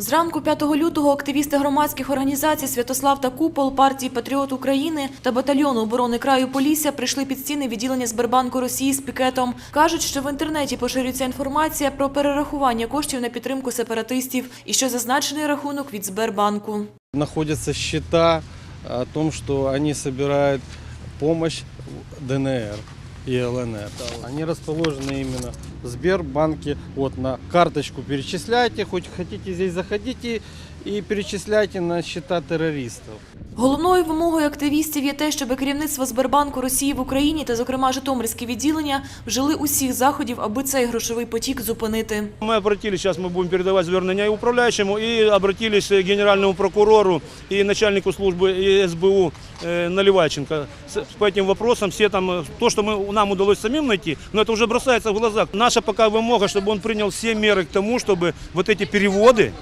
Зранку 5 лютого активісти громадських організацій Святослав та Купол, партії Патріот України та батальйону оборони краю Полісся прийшли під стіни відділення Сбербанку Росії з пікетом. Кажуть, що в інтернеті поширюється інформація про перерахування коштів на підтримку сепаратистів і що зазначений рахунок від Сбербанку. находятся счета о том, что они собирают помощь в ДНР и ЛНР. Они расположены именно в Сбербанке. Вот на карточку перечисляйте, хоть хотите здесь заходите и перечисляйте на счета террористов. Головною вимогою активістів є те, щоб керівництво Сбербанку Росії в Україні та, зокрема, Житомирське відділення вжили усіх заходів, аби цей грошовий потік зупинити. Мы обратились, сейчас мы будем передавать звернення и управляющему, и обратились к генеральному прокурору и начальнику службы СБУ э, Наливайченко с- по этим вопросам. Все там, э, то, что мы, нам удалось самим найти, но это уже бросается в глаза. Наша пока вымога, чтобы он принял все меры к тому, чтобы вот эти переводы,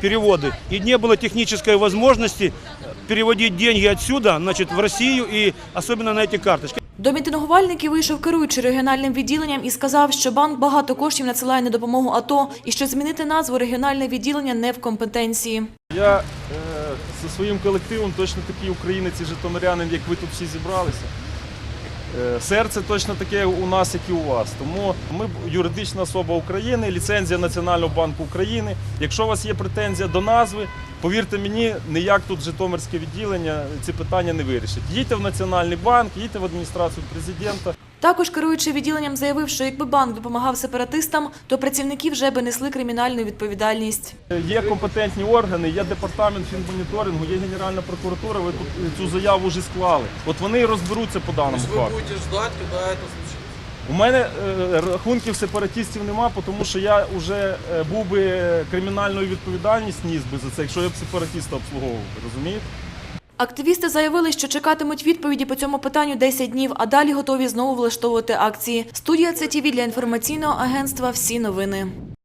переводы, и не было технической возможности переводить деньги отсюда, значит, в Россию и особенно на эти карточки. До мітингувальників вийшов керуючий регіональним відділенням і сказав, що банк багато коштів надсилає на допомогу АТО і що змінити назву регіональне відділення не в компетенції. Я е, зі своїм колективом точно такий українець і житомирянин, як ви тут всі зібралися. Е, серце точно таке у нас, як і у вас. Тому ми юридична особа України, ліцензія Національного банку України. Якщо у вас є претензія до назви, повірте мені, ніяк тут Житомирське відділення ці питання не вирішить. Їдьте в Національний банк, їдьте в адміністрацію президента. Також керуючий відділенням заявив, що якби банк допомагав сепаратистам, то працівники вже би несли кримінальну відповідальність. Є компетентні органи, є департамент фінмоніторингу, є Генеральна прокуратура. Ви тут цю заяву вже склали. От вони і розберуться по даному Вы факту. будете ждать, когда это случится. У мене е, рахунків сепаратистів нема, тому що я вже е, був би кримінальною відповідальність ніс би за це, якщо я б сепаратиста обслуговував. Розумієте? Активісти заявили, що чекатимуть відповіді по цьому питанню 10 днів, а далі готові знову влаштовувати акції. Студія ЦТВ для інформаційного агентства «Всі новини».